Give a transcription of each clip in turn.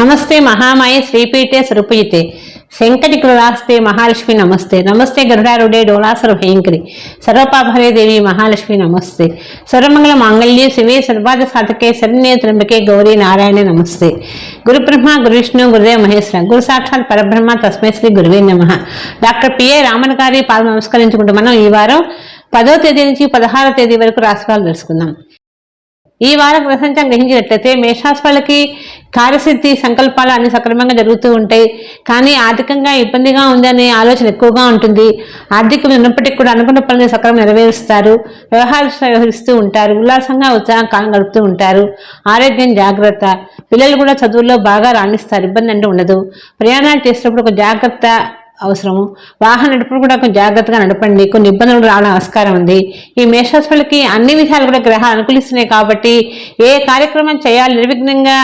నమస్తే మహామాయ శ్రీపీఠే స్వరూపయితే. శంకటి కృరాస్తే మహాలక్ష్మి నమస్తే. నమస్తే గరుడారుడే డోలాసుర భయంకరి. సర్వపాభరే దేవి మహాలక్ష్మి నమస్తే. సర్వమంగళ మాంగళ్యే శివే సర్వాద సాధకే శరణ్యే త్రంబకే గౌరీ నారాయణ నమస్తే. గురు బ్రహ్మ గురు విష్ణు గురుదేవ మహేశ్వర గురు సాక్షాత్ పరబ్రహ్మ తస్మై శ్రీ గురువే నమ. డాక్టర్ పిఏ రామన్ గారి పాలు నమస్కరించుకుంటూ మనం ఈ వారం పదో తేదీ నుంచి పదహారో తేదీ వరకు రాశిఫలాలు తెలుసుకుందాం. ఈ వారం గ్రహంచం గ్రహించినట్లయితే మేషాస్ వాళ్ళకి కార్యసిద్ధి సంకల్పాలు అన్ని సక్రమంగా జరుగుతూ ఉంటాయి. కానీ ఆర్థికంగా ఇబ్బందిగా ఉందనే ఆలోచన ఎక్కువగా ఉంటుంది. ఆర్థికం ఉన్నప్పటికీ కూడా అనుకున్న పనులు సక్రమంగా నెరవేరుస్తారు. వ్యవహారాలు వ్యవహరిస్తూ ఉంటారు. ఉల్లాసంగా ఉత్సాహం కాలం గడుపుతూ ఉంటారు. ఆరోగ్యం జాగ్రత్త. పిల్లలు కూడా చదువుల్లో బాగా రాణిస్తారు. ఇబ్బంది అంటూ ఉండదు. ప్రయాణాలు చేసేటప్పుడు ఒక జాగ్రత్త అవసరము. వాహన నడుపుడు కూడా కొంచెం జాగ్రత్తగా నడపండి. కొన్ని ఇబ్బందులు రావడం ఆస్కారం ఉంది. ఈ మేషరాశులకి అన్ని విధాలు కూడా గ్రహాలు అనుకూలిస్తున్నాయి కాబట్టి ఏ కార్యక్రమం చేయాలి నిర్విఘ్నంగా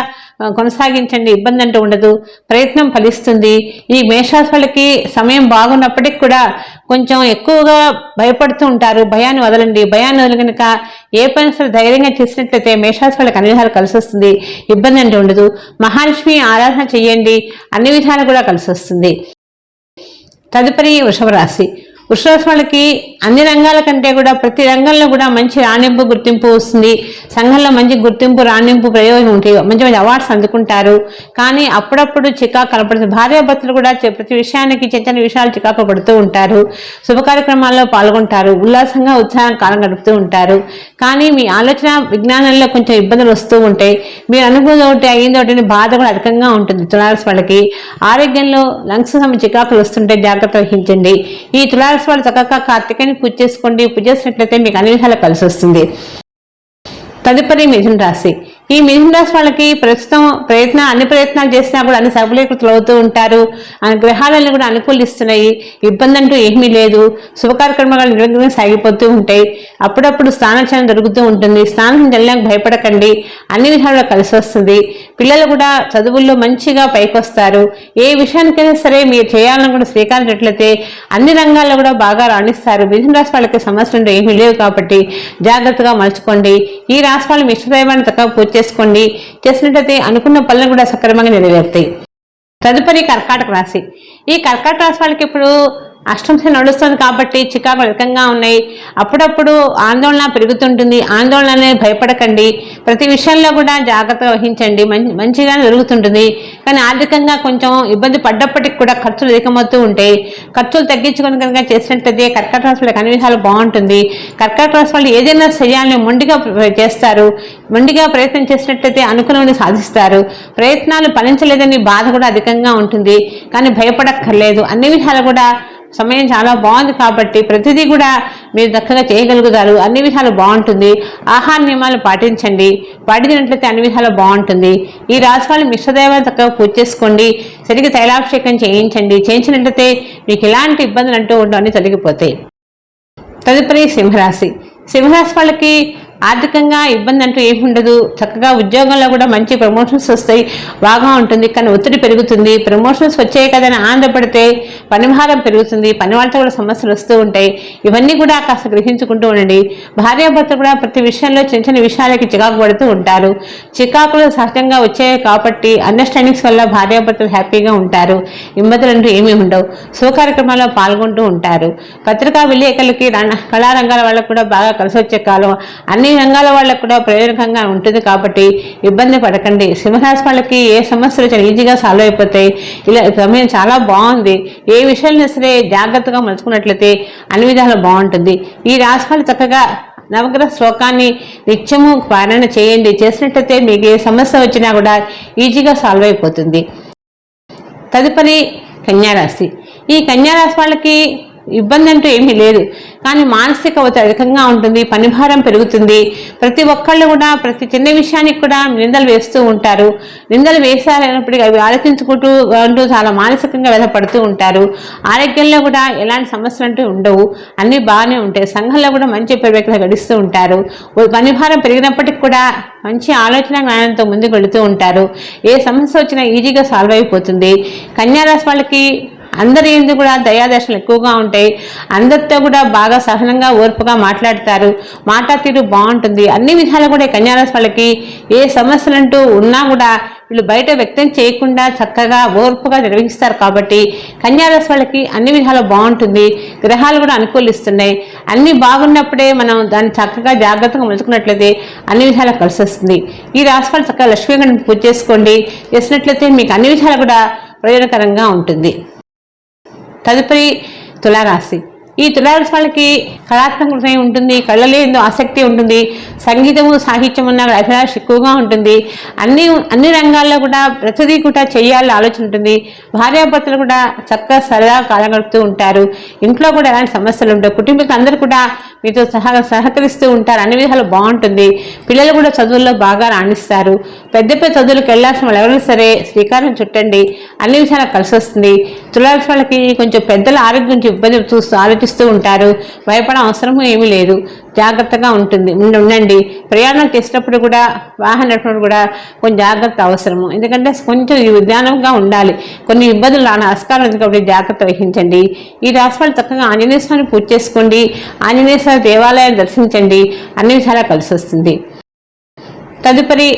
కొనసాగించండి. ఇబ్బంది అంటూ ఉండదు. ప్రయత్నం ఫలిస్తుంది. ఈ మేషరాశులకి సమయం బాగున్నప్పటికి కూడా కొంచెం ఎక్కువగా భయపడుతూ ఉంటారు. భయాన్ని వదలండి. భయాన్ని వదిలి కనుక ఏ పని సరే ధైర్యంగా చేసినట్లయితే మేషరాశి వాళ్ళకి అన్ని విధాలు కలిసి వస్తుంది. ఇబ్బంది అంటూ ఉండదు. మహాలక్ష్మి ఆరాధన చేయండి. అన్ని విధాలు కూడా కలిసి వస్తుంది. తదుపరి వృషభ రాశి అన్ని రంగాల కంటే కూడా ప్రతి రంగంలో కూడా మంచి రాణింపు గుర్తింపు వస్తుంది. సంఘంలో మంచి గుర్తింపు రాణింపు ప్రయోజనం ఉంటాయి. మంచి మంచి అవార్డ్స్ అందుకుంటారు. కానీ అప్పుడప్పుడు చికాకు కనపడుతుంది. భార్యాభర్తలు కూడా ప్రతి విషయానికి చిన్న చిన్న విషయాలు చికాకు పడుతూ ఉంటారు. శుభ కార్యక్రమాల్లో పాల్గొంటారు. ఉల్లాసంగా ఉత్సాహం కాలం గడుపుతూ ఉంటారు. కానీ మీ ఆలోచన విజ్ఞానంలో కొంచెం ఇబ్బందులు వస్తూ ఉంటాయి. మీరు అనుకున్నది ఒకటి అయ్యింది ఒకటి బాధ కూడా అధికంగా ఉంటుంది. తులారస్ వాళ్ళకి ఆరోగ్యంలో లంగ్స్ సంబంధించి చికాకులు వస్తుంటే జాగ్రత్త వహించండి. ఈ తులారస్ వాళ్ళు చక్కగా కార్తీకని పూజ చేసుకోండి. పూజ చేసినట్లయితే మీకు అన్ని విధాలు కలిసి వస్తుంది. తదుపరి మిథున రాశి. ఈ మిథున రాశి వాళ్ళకి ప్రస్తుతం ప్రయత్న అన్ని ప్రయత్నాలు చేసినా కూడా అన్ని సఫలీకృతులు అవుతూ ఉంటారు. గ్రహాలన్నీ కూడా అనుకూలిస్తున్నాయి. ఇబ్బంది అంటూ ఏమీ లేదు. శుభ కార్యక్రమాలు సాగిపోతూ ఉంటాయి. అప్పుడప్పుడు స్నానచనం జరుగుతూ ఉంటుంది. స్నానం చెల్లడానికి భయపడకండి. అన్ని విధాలుగా కలిసి వస్తుంది. పిల్లలు కూడా చదువుల్లో మంచిగా పైకొస్తారు. ఏ విషయానికైనా సరే మీరు చేయాలని కూడా స్వీకరించినట్లయితే అన్ని రంగాల్లో కూడా బాగా రాణిస్తారు. మిథున రాశి వాళ్ళకి సమస్యలు ఏమీ లేవు కాబట్టి జాగ్రత్తగా మలుచుకోండి. ఈ రాశి వాళ్ళు మీ ఇష్టదైవాన్ని తక్కువ పూజ చేసుకోండి. చేసినట్లయితే అనుకున్న పనులు కూడా సక్రమంగా నెరవేరుతాయి. తదుపరి కర్కాటక రాశి. ఈ కర్కాటక రాశి వాళ్ళకి ఇప్పుడు అష్టంశ నడుస్తుంది కాబట్టి చికాకు అధికంగా ఉన్నాయి. అప్పుడప్పుడు ఆందోళన పెరుగుతుంటుంది. ఆందోళన భయపడకండి. ప్రతి విషయంలో కూడా జాగ్రత్త వహించండి. మంచిగా జరుగుతుంటుంది. కానీ ఆర్థికంగా కొంచెం ఇబ్బంది పడ్డప్పటికి కూడా ఖర్చులు అధికమవుతూ ఉంటాయి. ఖర్చులు తగ్గించుకొని కనుక చేసినట్లయితే కర్కట రాశి అన్ని విధాలు బాగుంటుంది. కర్కట రాశి వాళ్ళు ఏదైనా చేయాలని మొండిగా చేస్తారు. మొండిగా ప్రయత్నం చేసినట్లయితే అనుకున్నది సాధిస్తారు. ప్రయత్నాలు ఫలించలేదని బాధ కూడా అధికంగా ఉంటుంది. కానీ భయపడక్కర్లేదు. అన్ని విధాలు కూడా సమయం చాలా బాగుంది కాబట్టి ప్రతిదీ కూడా మీరు చక్కగా చేయగలుగుతారు. అన్ని విధాలు బాగుంటుంది. ఆహార నియమాలు పాటించండి. పాటించినట్లయితే అన్ని విధాలు బాగుంటుంది. ఈ రాశి మిశ్రదేవాలు మిశ్రదైవాన్ని చక్కగా పూజ చేసుకోండి. సరిగ్గా తైలాభిషేకం చేయించండి. చేయించినట్లయితే మీకు ఎలాంటి ఇబ్బందులు అంటూ ఉండవని తొలగిపోతాయి. తదుపరి సింహరాశి. సింహరాశి వాళ్ళకి ఆర్థికంగా ఇబ్బంది అంటూ ఏమి ఉండదు. చక్కగా ఉద్యోగంలో కూడా మంచి ప్రమోషన్స్ వస్తాయి. బాగా ఉంటుంది కానీ ఒత్తిడి పెరుగుతుంది. ప్రమోషన్స్ వచ్చాయి కదని ఆనందపడితే పనిభారం పెరుగుతుంది పని వాళ్ళతో కూడా సమస్యలు వస్తూ ఉంటాయి. ఇవన్నీ కూడా కాస్త గ్రహించుకుంటూ ఉండండి. భార్యాభర్త కూడా ప్రతి విషయంలో చిన్న చిన్న విషయాలకి చికాకు పడుతూ ఉంటారు. చికాకులు సహజంగా వచ్చాయి కాబట్టి అండర్స్టాండింగ్స్ వల్ల భార్యాభర్తలు హ్యాపీగా ఉంటారు. ఇబ్బందులు అంటూ ఏమీ ఉండవు. శుభ కార్యక్రమాల్లో పాల్గొంటూ ఉంటారు. పత్రికా విలేకరులకి కళారంగాల వాళ్ళకు కూడా బాగా కలిసి వచ్చే కాలం. అన్ని రంగాల వాళ్ళకు కూడా ప్రయోజనకంగా ఉంటుంది కాబట్టి ఇబ్బంది పడకండి. సింహరాశి వాళ్ళకి ఏ సమస్యలు చాలా ఈజీగా సాల్వ్ అయిపోతాయి ఇలా సమయం చాలా బాగుంది. ఏ విషయాలను సరే జాగ్రత్తగా మలుచుకున్నట్లయితే అన్ని విధాలు బాగుంటుంది. ఈ రాశి వాళ్ళు చక్కగా నవగ్రహ శ్లోకాన్ని నిత్యము పారాయణ చేయండి. చేసినట్లయితే మీకు ఏ సమస్య వచ్చినా కూడా ఈజీగా సాల్వ్ అయిపోతుంది. తదుపరి కన్యారాశి. ఈ కన్యారాశి వాళ్ళకి ఇబ్బంది అంటూ ఏమీ లేదు. కానీ మానసిక ఒత్తిడి అధికంగా ఉంటుంది పనిభారం పెరుగుతుంది. ప్రతి ఒక్కళ్ళు కూడా ప్రతి చిన్న విషయానికి కూడా నిందలు వేస్తూ ఉంటారు. నిందలు వేసారైనప్పటికీ అవి ఆలోచించుకుంటూ అంటూ చాలా మానసికంగా వ్యధపడుతూ ఉంటారు. ఆరోగ్యంలో కూడా ఎలాంటి సమస్యలు అంటూ ఉండవు. అన్నీ బాగానే ఉంటాయి. సంఘంలో కూడా మంచి పేరు గడిస్తూ ఉంటారు. పనిభారం పెరిగినప్పటికి కూడా మంచి ఆలోచన జ్ఞానంతో ముందుకు వెళుతూ ఉంటారు. ఏ సమస్య వచ్చినా ఈజీగా సాల్వ్ అయిపోతుంది. కన్యారాశి వాళ్ళకి అందరి ఎందు కూడా దయాదర్శనలు ఎక్కువగా ఉంటాయి. అందరితో కూడా బాగా సహనంగా ఓర్పుగా మాట్లాడతారు. మాట తీరు బాగుంటుంది. అన్ని విధాలు కూడా కన్యారాశి వాళ్ళకి ఏ సమస్యలంటూ ఉన్నా కూడా వీళ్ళు బయట వ్యక్తం చేయకుండా చక్కగా ఓర్పుగా నిర్వహిస్తారు కాబట్టి కన్యారాశి వాళ్ళకి అన్ని విధాలు బాగుంటుంది. గ్రహాలు కూడా అనుకూలిస్తున్నాయి. అన్ని బాగున్నప్పుడే మనం దాన్ని చక్కగా జాగ్రత్తగా మలుచుకున్నట్లయితే అన్ని విధాలు కలిసి వస్తుంది ఈ రాశి వాళ్ళు చక్కగా లక్ష్మీగణని పూజ చేసుకోండి. చేసినట్లయితే మీకు అన్ని విధాలు కూడా ప్రయోజనకరంగా ఉంటుంది. తదుపరి తులారాశి. ఈ తులారాశి వాళ్ళకి కళాత్మక హృదయం ఉంటుంది కళ్ళలో ఎంతో ఆసక్తి ఉంటుంది సంగీతము సాహిత్యం ఉన్న అభిలాష ఎక్కువగా ఉంటుంది. అన్ని అన్ని రంగాల్లో కూడా ప్రతిదీ కూడా చేయాలని ఆలోచన ఉంటుంది. భార్యాభర్తలు కూడా చక్కగా సరదా కాలం గడుపుతూ ఉంటారు. ఇంట్లో కూడా ఎలాంటి సమస్యలు ఉంటాయి కుటుంబీకులు అందరూ కూడా మీతో సహ సహకరిస్తూ ఉంటారు. అన్ని విధాలు బాగుంటుంది. పిల్లలు కూడా చదువుల్లో బాగా రాణిస్తారు. పెద్ద పెద్ద చదువులకు వెళ్ళాల్సిన వాళ్ళు ఎవరైనా సరే శ్రీకారం చుట్టండి. అన్ని విధాలు కలిసి వస్తుంది తులాల్సిన వాళ్ళకి కొంచెం పెద్దల ఆరోగ్యం గురించి ఇబ్బంది చూస్తూ ఆలోచిస్తూ ఉంటారు. భయపడ అవసరము ఏమీ లేదు. జాగ్రత్తగా ఉంటుంది. ఉండండి. ప్రయాణం చేసేటప్పుడు కూడా వాహనం నడిపినప్పుడు కూడా కొంచెం జాగ్రత్త అవసరము. ఎందుకంటే కొంచెం విధానంగా ఉండాలి. కొన్ని ఇబ్బందులు రాని ఆస్కారం ఉంది కాబట్టి జాగ్రత్త వహించండి. ఈ రాష్ట్రాలు చక్కగా ఆంజనేయ స్వామిని పూజ చేసుకోండి. ఆంజనేయ స్వామి దేవాలయాన్ని దర్శించండి. అన్ని విషయాలు కలిసి వస్తుంది. తదుపరి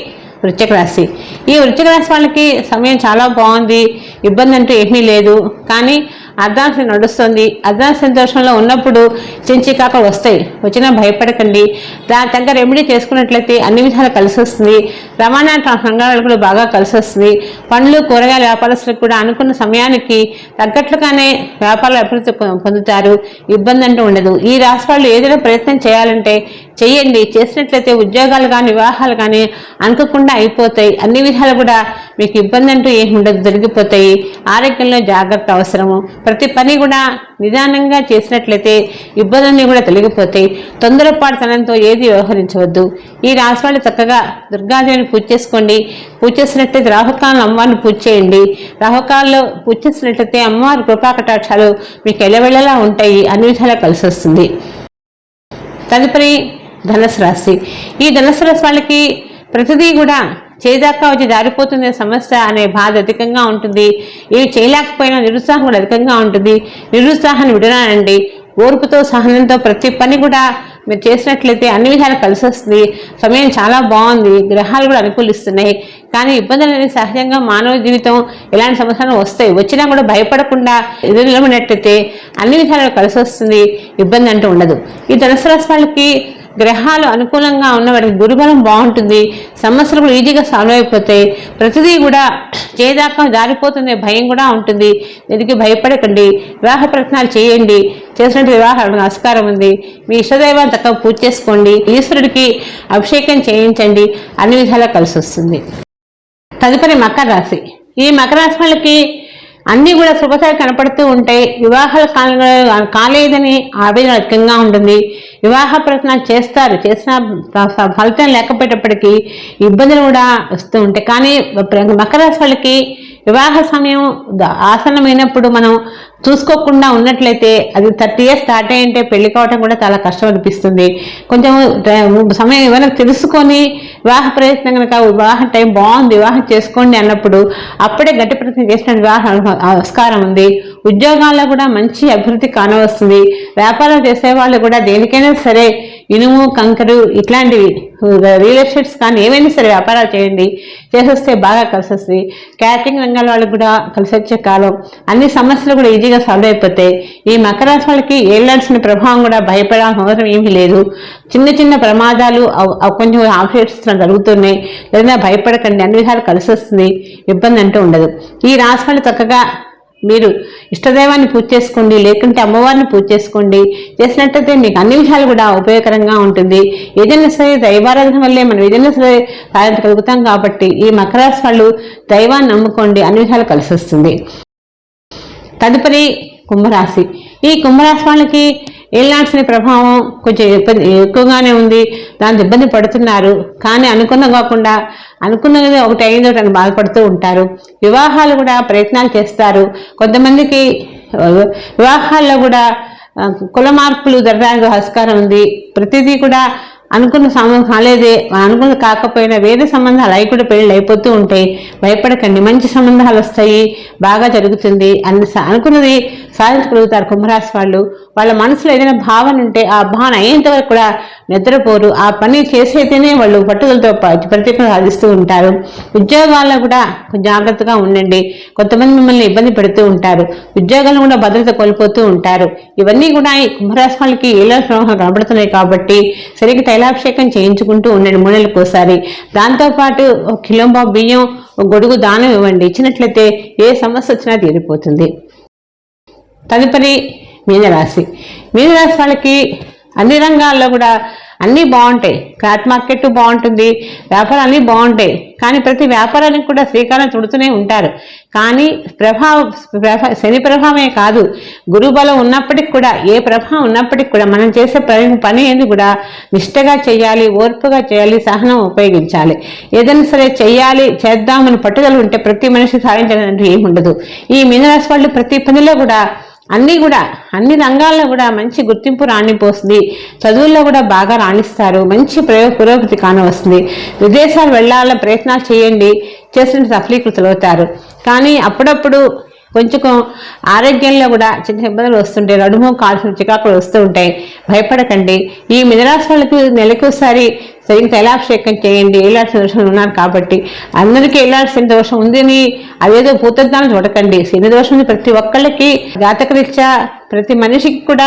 వృశ్చిక రాశి. ఈ వృశ్చిక రాశి వాళ్ళకి సమయం చాలా బాగుంది. ఇబ్బంది అంటూ ఏమీ లేదు. కానీ అర్ధాంశం నడుస్తుంది. అర్ధాంశ సంతోషంలో ఉన్నప్పుడు చించికాక వస్తాయి. వచ్చినా భయపడకండి. దాని తగ్గ రెమెడీ చేసుకున్నట్లయితే అన్ని విధాలు కలిసి వస్తుంది రవాణా సంఘాలకు కూడా బాగా కలిసి వస్తుంది పండ్లు కూరగాయల వ్యాపారస్తులకు కూడా అనుకున్న సమయానికి తగ్గట్లుగానే వ్యాపారాలు అభివృద్ధి పొందుతారు. ఇబ్బంది అంటూ ఉండదు. ఈ రాశి వాళ్ళు ఏదైనా ప్రయత్నం చేయాలంటే చేయండి. చేసినట్లయితే ఉద్యోగాలు కానీ వివాహాలు కానీ అనుకోకుండా అయిపోతాయి. అన్ని విధాలు కూడా మీకు ఇబ్బంది అంటూ ఏమి ఉండదు. దొరికిపోతాయి. ఆరోగ్యంలో జాగ్రత్త అవసరము. ప్రతి పని కూడా నిదానంగా చేసినట్లయితే ఇబ్బందులన్నీ కూడా తొలగిపోతాయి. తొందరపాటుతనంతో ఏది వ్యవహరించవద్దు. ఈ రాశివాళ్ళు చక్కగా దుర్గాదేవిని పూజ చేసుకోండి. పూజ చేసినట్లయితే రాహుకాలను అమ్మవారిని పూజ చేయండి. రాహుకాలలో పూజ చేసినట్లయితే అమ్మవారి కృపాకటాక్షాలు మీకు ఎలవెళ్ళలా ఉంటాయి. అన్ని విధాలా కలిసి వస్తుంది. తదుపరి ధనుసు రాశి. ఈ ధనుసు రాశి వాళ్ళకి ప్రతిదీ కూడా చేదాకా వచ్చి జారిపోతుంది సమస్య అనే బాధ అధికంగా ఉంటుంది. ఇవి చేయలేకపోయినా నిరుత్సాహం కూడా అధికంగా ఉంటుంది. నిరుత్సాహాన్ని విడనాడండి ఓర్పుతో సహనంతో ప్రతి పని కూడా మీరు చేసినట్లయితే అన్ని విధాలు కలిసి వస్తుంది సమయం చాలా బాగుంది. గ్రహాలు కూడా అనుకూలిస్తున్నాయి. కానీ ఇబ్బందులు అనేది సహజంగా మానవ జీవితం ఎలాంటి సమస్యలు వస్తాయి? వచ్చినా కూడా భయపడకుండా ఎదురు నిలబడినట్లయితే అన్ని విధాలు కలిసి వస్తుంది ఇబ్బంది అంటూ ఉండదు. ఈ ధనుసు రాశి వాళ్ళకి గ్రహాలు అనుకూలంగా ఉన్న వారికి గురుబలం బాగుంటుంది. సమస్యలు ఈజీగా సాల్వ్ అయిపోతాయి. ప్రతిదీ కూడా చేదాకా జారిపోతుంది. భయం కూడా ఉంటుంది. దీనికి భయపడకండి. వివాహ ప్రయత్నాలు చేయండి. చేసినట్టు వివాహాలకు నమస్కారం ఉంది. మీ ఇష్టదైవాన్ని తక్కువ పూజ చేసుకోండి. ఈశ్వరుడికి అభిషేకం చేయించండి. అన్ని విధాలా కలిసి వస్తుంది. తదుపరి మకర రాశి. ఈ మకర రాశి వాళ్ళకి అన్నీ కూడా శుభసారి కనపడుతూ ఉంటాయి. వివాహాల కాలంలో కాలేదని ఆవేదన అధికంగా ఉంటుంది. వివాహ ప్రయత్నాలు చేస్తారు. చేసిన ఫలితం లేకపోయేటప్పటికీ ఇబ్బందులు కూడా వస్తూ ఉంటాయి. కానీ ప్ర- మకర రాశి వాళ్ళకి వివాహ సమయం ఆసనమైనప్పుడు మనం చూసుకోకుండా ఉన్నట్లయితే అది థర్టీ ఇయర్స్ స్టార్ట్ అయ్యింటే పెళ్ళి కావడం కూడా చాలా కష్టం అనిపిస్తుంది. కొంచెం సమయం ఏమైనా తెలుసుకొని వివాహ ప్రయత్నం కనుక వివాహ టైం బాగుంది వివాహం చేసుకోండి అన్నప్పుడు అప్పుడే గట్టి ప్రయత్నం చేసిన వివాహ ఆస్కారం ఉంది. ఉద్యోగాల్లో కూడా మంచి అభివృద్ధి కానవస్తుంది. వ్యాపారం చేసే వాళ్ళు కూడా దేనికైనా సరే ఇనుము కంకరు ఇట్లాంటివి రియల్ ఎస్టేట్స్ కానీ ఏమైనా సరే వ్యాపారాలు చేయండి. చేసేస్తే బాగా కలిసి వస్తుంది క్యాటరింగ్ రంగాల వాళ్ళకి కూడా కలిసి వచ్చే కాలం. అన్ని సమస్యలు కూడా ఈజీగా సాల్వ్ అయిపోతాయి. ఈ మకర రాశి వాళ్ళకి ఏళ్ళాల్సిన ప్రభావం కూడా భయపడాల్సిన అవసరం ఏమీ లేదు. చిన్న చిన్న ప్రమాదాలు కొంచెం ఆపరేట్స్ జరుగుతున్నాయి. లేదా భయపడకండి అన్ని విధాలు కలిసి వస్తుంది ఇబ్బంది అంటూ ఉండదు. ఈ రాశి వాళ్ళు చక్కగా మీరు ఇష్టదైవాన్ని పూజ చేసుకోండి లేకుంటే అమ్మవారిని పూజ చేసుకోండి. చేసినట్టయితే మీకు అన్ని విషయాలు కూడా ఉపయోగకరంగా ఉంటుంది. ఏదైనా సరే దైవారాధన వల్లే మనం ఏదైనా సరే కలుగుతాం కాబట్టి ఈ మకర రాశి వాళ్ళు దైవాన్ని నమ్ముకోండి అన్ని విషయాలు కలిసి వస్తుంది తదుపరి కుంభరాశి. ఈ కుంభరాశి వాళ్ళకి ఏళ్ళాల్సిన ప్రభావం కొంచెం ఇబ్బంది ఎక్కువగానే ఉంది. దాంతో ఇబ్బంది పడుతున్నారు. కానీ అనుకున్న కాకుండా అనుకున్నది ఒకటి అయిందో ఒకటి అని బాధపడుతూ ఉంటారు. వివాహాలు కూడా ప్రయత్నాలు చేస్తారు. కొంతమందికి వివాహాల్లో కూడా కుల మార్పులు జరగడానికి ఆస్కారం ఉంది. ప్రతిదీ కూడా అనుకున్న సంబంధం కాలేదే. అనుకున్న కాకపోయినా వేరే సంబంధాలు అవి కూడా పెళ్ళి అయిపోతూ ఉంటాయి. భయపడకండి. మంచి సంబంధాలు వస్తాయి. బాగా జరుగుతుంది. అన్ని అనుకున్నది సాధించగలుగుతారు కుంభరాశి వాళ్ళు. వాళ్ళ మనసులో ఏదైనా భావన ఉంటే ఆ భావన అయ్యేంత వరకు కూడా నిద్రపోరు. ఆ పని చేసైతేనే వాళ్ళు పట్టుదలతో ప్రతిఫలం సాధిస్తూ ఉంటారు. ఉద్యోగాల్లో కూడా జాగ్రత్తగా ఉండండి. కొంతమంది మిమ్మల్ని ఇబ్బంది పెడుతూ ఉంటారు. ఉద్యోగాలను కూడా భద్రత కోల్పోతూ ఉంటారు. ఇవన్నీ కూడా ఈ కుంభరాశి వాళ్ళకి ఏలా ప్రభావం కనబడుతున్నాయి కాబట్టి సరిగ్గా తైలాభిషేకం చేయించుకుంటూ ఉండండి మూడు నెలలకు ఒకసారి దాంతోపాటు కిలోంబా బియ్యం గొడుగు దానం ఇవ్వండి. ఇచ్చినట్లయితే ఏ సమస్య వచ్చినా తీరిపోతుంది. తదుపరి మీనరాశి. మీనరాశి వాళ్ళకి అన్ని రంగాల్లో కూడా అన్నీ బాగుంటాయి. క్లాత్ మార్కెట్ బాగుంటుంది వ్యాపారాలు అన్నీ బాగుంటాయి. కానీ ప్రతి వ్యాపారానికి కూడా శ్రీకారం చుడుతూనే ఉంటారు. కానీ ప్రభావ ప్రభా శని ప్రభావమే కాదు. గురుబలం ఉన్నప్పటికి కూడా ఏ ప్రభావం ఉన్నప్పటికి కూడా మనం చేసే పని పని ఏంది కూడా నిష్టగా చేయాలి ఓర్పుగా చేయాలి సహనం ఉపయోగించాలి. ఏదైనా సరే చేయాలి చేద్దామని పట్టుదల ఉంటే ప్రతి మనిషి సాధించడానికి ఏమి ఉండదు ఈ మీనరాశి వాళ్ళు ప్రతి పనిలో కూడా అన్నీ కూడా అన్ని రంగాల్లో కూడా మంచి గుర్తింపు రాణిపోస్తుంది చదువుల్లో కూడా బాగా రాణిస్తారు. మంచి ప్రయోగ పురోగతి కానవస్తుంది. విదేశాలు వెళ్ళాలని ప్రయత్నాలు చేయండి. చేసిన సఫలీకృతులు అవుతారు. కానీ అప్పుడప్పుడు కొంచెం ఆరోగ్యంలో కూడా చిన్న ఇబ్బందులు వస్తుంటాయి. నడుము కాల్సిన చికాకులు వస్తూ ఉంటాయి. భయపడకండి. ఈ మిథరాశి వాళ్ళకి నెలకోసారి సరిగ్గా తైలాభిషేకం చేయండి ఏలాల్సిన దోషం ఉన్నారు కాబట్టి అందరికీ ఏలాల్సిన దోషం ఉందని అదేదో భూతద్దాన్ని చూడకండి. శని దోషం ఉంది ప్రతి ఒక్కళ్ళకి. జాతకరీత్యా ప్రతి మనిషికి కూడా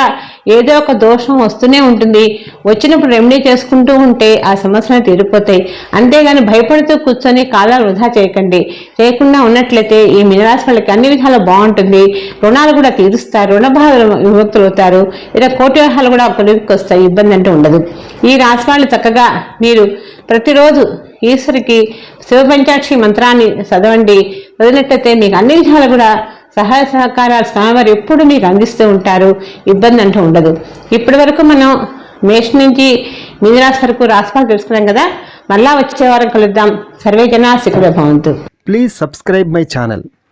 ఏదో ఒక దోషం వస్తూనే ఉంటుంది. వచ్చినప్పుడు రెమెడీ చేసుకుంటూ ఉంటే ఆ సమస్యలు తీరిపోతాయి. అంతేగాని భయపడుతూ కూర్చొని కాలాలు వృధా చేయకండి. చేయకుండా ఉన్నట్లయితే ఈ మినరాశి వాళ్ళకి అన్ని విధాలు బాగుంటుంది. రుణాలు కూడా తీరుస్తారు రుణబాధలు విముక్తులు అవుతారు ఇలా కోటి వ్యవహారాలు కూడా కొలిక్కి ఇబ్బంది అంటూ ఉండదు. ఈ రాశి వాళ్ళు చక్కగా మీరు ప్రతిరోజు ఈశ్వరికి శివపంచాక్షి మంత్రాన్ని చదవండి. వదిలినట్టయితే మీకు అన్ని విధాలు కూడా సహాయ సహకారాలు స్వామివారు ఎప్పుడు మీకు అందిస్తూ ఉంటారు. ఇబ్బంది అంటూ ఉండదు. ఇప్పటి వరకు మనం మేష నుంచి మీనరాశి వరకు రాశిఫలాలు తెలుసుకున్నాం కదా. మళ్ళా వచ్చే వారం కలుద్దాం. సర్వే జనా శిఖర భవంతు. Please subscribe my channel